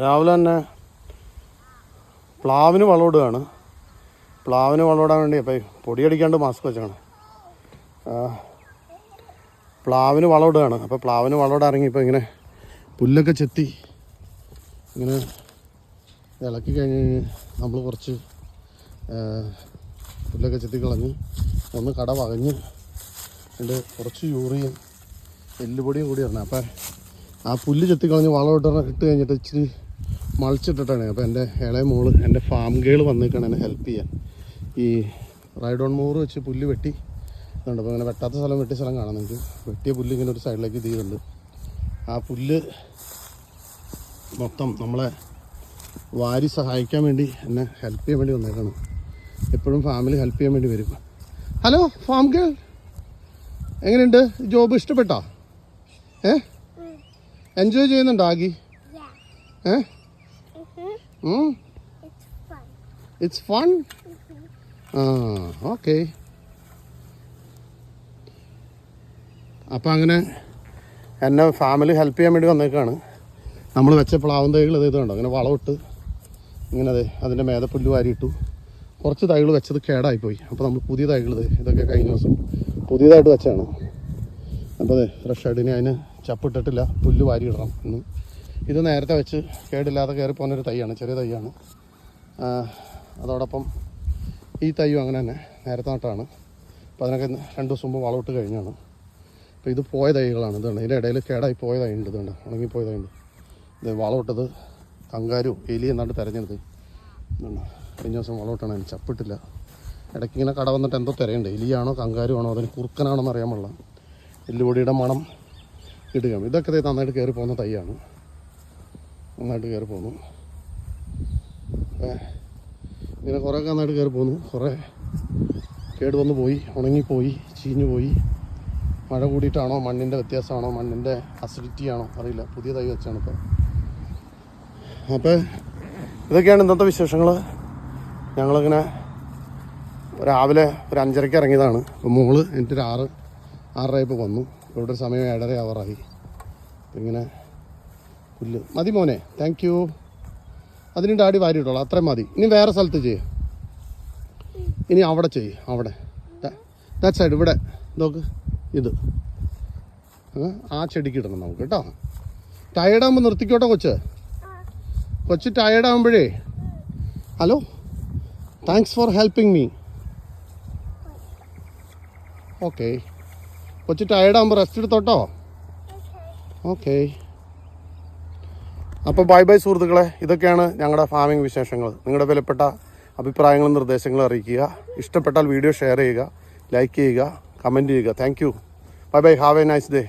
രാവിലെ തന്നെ പ്ലാവിന് വളമിടുകയാണ് പ്ലാവിന് വളമിടാൻ വേണ്ടി അപ്പം പൊടിയടിക്കാണ്ട് മാസ്ക് വെച്ചാണ്. പ്ലാവിന് വളമിടുകയാണ് അപ്പോൾ പ്ലാവിന് വളമിടാൻ ഇറങ്ങിയപ്പോൾ ഇങ്ങനെ പുല്ലൊക്കെ ചെത്തി ഇങ്ങനെ ഇളക്കി കഴിഞ്ഞ് കഴിഞ്ഞ് നമ്മൾ കുറച്ച് പുല്ലൊക്കെ ചെത്തി കളഞ്ഞ് ഒന്ന് കട വകഞ്ഞ് അതിന്റെ കുറച്ച് യൂറിയും എല്ലുപൊടിയും കൂടി ഇടണം. അപ്പം ആ പുല്ല് ചെത്തി കളഞ്ഞ് വളം ഇട്ട കഴിഞ്ഞിട്ട് ഇച്ചിരി മളിച്ചിട്ടിട്ടാണ് അപ്പോൾ എന്റെ ഇളയ മോൾ എന്റെ ഫാം ഗേൾ വന്നേക്കാണ് എന്നെ ഹെൽപ്പ് ചെയ്യാൻ. ഈ റൈഡോൺ മോറ് വെച്ച് പുല്ല് വെട്ടി. ഇതുണ്ട്. അപ്പോൾ ഇങ്ങനെ വെട്ടാത്ത സ്ഥലം വെട്ടിയ സ്ഥലം കാണാം നിങ്ങൾക്ക്. വെട്ടിയ പുല്ല് ഇങ്ങനെ ഒരു സൈഡിലേക്ക് ഇത് ആ പുല്ല് മൊത്തം നമ്മളെ വാരി സഹായിക്കാൻ വേണ്ടി എന്നെ ഹെൽപ്പ് ചെയ്യാൻ വേണ്ടി വന്നേക്കാണ്. എപ്പോഴും ഫാമിലി ഹെൽപ്പ് ചെയ്യാൻ വേണ്ടി വരും. ഹലോ ഫാം ഗേൾ എങ്ങനെയുണ്ട്? ജോബ് ഇഷ്ടപ്പെട്ടോ? ഏ? എൻജോയ് ചെയ്യുന്നുണ്ടോ ആഗി? ഏ. ഇറ്റ്സ് ഫൺ ആ ഓക്കെ അപ്പം അങ്ങനെ എന്നെ ഫാമിലി ഹെൽപ്പ് ചെയ്യാൻ വേണ്ടി വന്നേക്കാണ്. നമ്മൾ വെച്ച പ്ലാവും തൈകൾ ഇത് ഇതുണ്ട് അങ്ങനെ വളമിട്ട് ഇങ്ങനെ അതെ അതിന്റെ മേതപ്പുല്ല് വാരിയിട്ടു. കുറച്ച് തൈകൾ വെച്ചത് കേടായിപ്പോയി. അപ്പോൾ നമ്മൾ പുതിയ തൈകൾ ഇത് ഇതൊക്കെ കഴിഞ്ഞ ദിവസം പുതിയതായിട്ട് വെച്ചാണ് അപ്പോൾ അതെ ഫ്രഷ് ആയിട്ട് ഇനി അതിന് ചപ്പിട്ടിട്ടില്ല പുല്ല് വാരി ഇടണം ഇന്ന്. ഇത് നേരത്തെ വെച്ച് കേടില്ലാതെ കയറി പോകുന്നൊരു തൈയാണ് ചെറിയ തൈയാണ്. അതോടൊപ്പം ഈ തൈയും അങ്ങനെ തന്നെ നേരത്തെ നട്ടാണ്. അപ്പോൾ അതിനൊക്കെ രണ്ട് ദിവസം മുമ്പ് വളമിട്ട് കഴിഞ്ഞാണ്. അപ്പോൾ ഇത് പോയ തൈകളാണ് ഇതാണ്. ഇതിന്റെ ഇടയിൽ കേടായി പോയ തൈ ഉണ്ട് ഇതുണ്ട്. ഉണങ്ങിപ്പോയ തൈ ഉണ്ട് ഇത് വളമിട്ടത് കങ്കാരു എലി എന്നാണ്ട് തിരഞ്ഞെടുത്ത് ഇതുണ്ട് കഴിഞ്ഞ ദിവസം വളമിട്ടാണ് അതിന് ചപ്പിട്ടില്ല. ഇടയ്ക്ക് ഇങ്ങനെ കട വന്നിട്ട് എന്തോ തിരയുണ്ട്. എലിയാണോ കങ്കാരു ആണോ അതിന് കുറുക്കനാണോ എന്ന് അറിയാൻ പാടില്ല. എല്ലുപൊടിയുടെ മണം ഇടുകയാണ്. ഇതൊക്കെ നന്നായിട്ട് കയറി പോകുന്ന തൈയാണ്. നന്നായിട്ട് കയറി പോകുന്നു ഇങ്ങനെ കുറേ നന്നായിട്ട് കയറി പോകുന്നു കുറേ കേട് വന്ന് പോയി ഉണങ്ങിപ്പോയി ചീഞ്ഞു പോയി. മഴ കൂടിയിട്ടാണോ മണ്ണിന്റെ വ്യത്യാസമാണോ മണ്ണിന്റെ അസിഡിറ്റി ആണോ അറിയില്ല. പുതിയ തൈ വെച്ചാണ് ഇപ്പോൾ അപ്പോൾ ഇതൊക്കെയാണ് ഇന്നത്തെ വിശേഷങ്ങൾ. ഞങ്ങളിങ്ങനെ രാവിലെ ഒരു അഞ്ചരയ്ക്ക് ഇറങ്ങിയതാണ്. അപ്പോൾ മോൾ എന്റെ ഒരു ആറ് ആറരയപ്പോൾ വന്നു. ഇവിടെ സമയം ഏഴര അവറായി ഇങ്ങനെ പുല്ല്. മതി മോനെ താങ്ക് യു അതിന് ഡാഡി വാരിയിട്ടോളൂ അത്രയും മതി. ഇനി വേറെ സ്ഥലത്ത് ചെയ്യും. ഇനി അവിടെ ചെയ്യും അവിടെ. ദാറ്റ് സൈഡ് ഇവിടെ. നോക്ക് ഇത്. ആ, ആ ചെടിക്ക് ഇടണം നമുക്ക് കേട്ടോ. ടയേർഡാകുമ്പോൾ നിർത്തിക്കോട്ടോ കൊച്ച്. കൊച്ച് ടയേർഡാകുമ്പോഴേ hello thanks for helping me okay കൊച്ച് ടയേർഡാകുമ്പോൾ റെസ്റ്റ് എടുത്തോട്ടോ. ഓക്കെ അപ്പോൾ ബൈ ബൈ സുഹൃത്തുക്കളെ ഇതൊക്കെയാണ് ഞങ്ങളുടെ ഫാമിംഗ് വിശേഷങ്ങൾ. നിങ്ങളുടെ വിലപ്പെട്ട അഭിപ്രായങ്ങളും നിർദ്ദേശങ്ങളും അറിയിക്കുക. ഇഷ്ടപ്പെട്ടാൽ വീഡിയോ ഷെയർ ചെയ്യുക ലൈക്ക് ചെയ്യുക കമന്റ് ചെയ്യുക. Thank you bye bye have a nice day